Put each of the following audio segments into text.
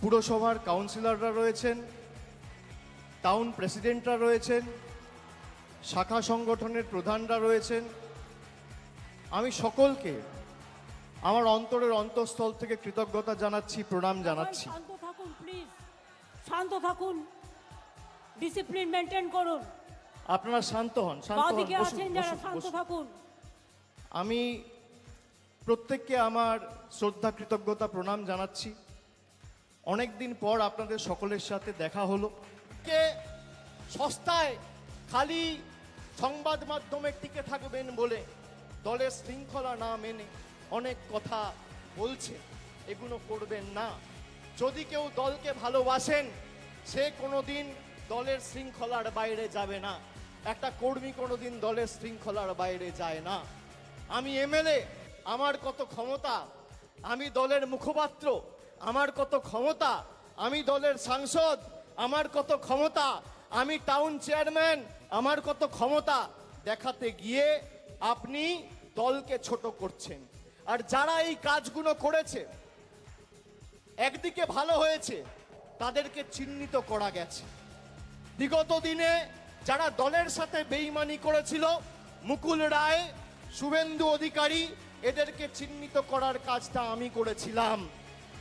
পুরসভার কাউন্সিলররা রয়েছেন টাউন প্রেসিডেন্টরা রয়েছেন শাখা সংগঠনের প্রধানরা রয়েছেন। আমি সকলকে আমার অন্তরের অন্তঃস্থল থেকে কৃতজ্ঞতা জানাচ্ছি প্রণাম জানাচ্ছি। শান্ত থাকুন প্লিজ শান্ত থাকুন। ডিসিপ্লিন মেনটেন করুন। আপনারা শান্ত হন শান্ত হন বাদিকে বসুন, আছেন যারা বসুন, শান্ত বসুন। থাকুন। আমি প্রত্যেককে আমার শ্রদ্ধা কৃতজ্ঞতা প্রণাম জানাচ্ছি। অনেক দিন পর আপনাদের সকলের সাথে দেখা হলো। কে সস্তায় খালি সংবাদ মাধ্যমে টিকে থাকবেন বলে দলের শৃঙ্খলা না মেনে অনেক কথা বলছে, এগুলো করবেন না। যদি কেউ দলকে ভালোবাসেন, সে কোনো দিন দলের শৃঙ্খলার বাইরে যাবে না। একটা কর্মী কোনো দিন দলের শৃঙ্খলার বাইরে যায় না। আমি এমএলএ, আমার কত ক্ষমতা, আমি দলের মুখপাত্র আমার কত ক্ষমতা? আমি দলের সাংসদ, আমার কত ক্ষমতা? আমি টাউন চেয়ারম্যান আমার কত ক্ষমতা? দেখাতে গিয়ে আপনি দলকে ছোট করছেন। আর যারা এই কাজগুলো করেছে, একদিকে ভালো হয়েছে, তাদেরকে চিহ্নিত করা গেছে। বিগত দিনে যারা দলের সাথে বেইমানি করেছিল, মুকুল রায়, শুভেন্দু অধিকারী, এদেরকে চিহ্নিত করার কাজটা আমি করেছিলাম।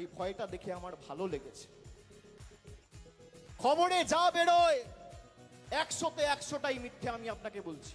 এই ভয়টা দেখে আমার ভালো লেগেছে। খবরে যা বেরোয়, একশোতে একশোটাই মিথ্যে আমি আপনাকে বলছি।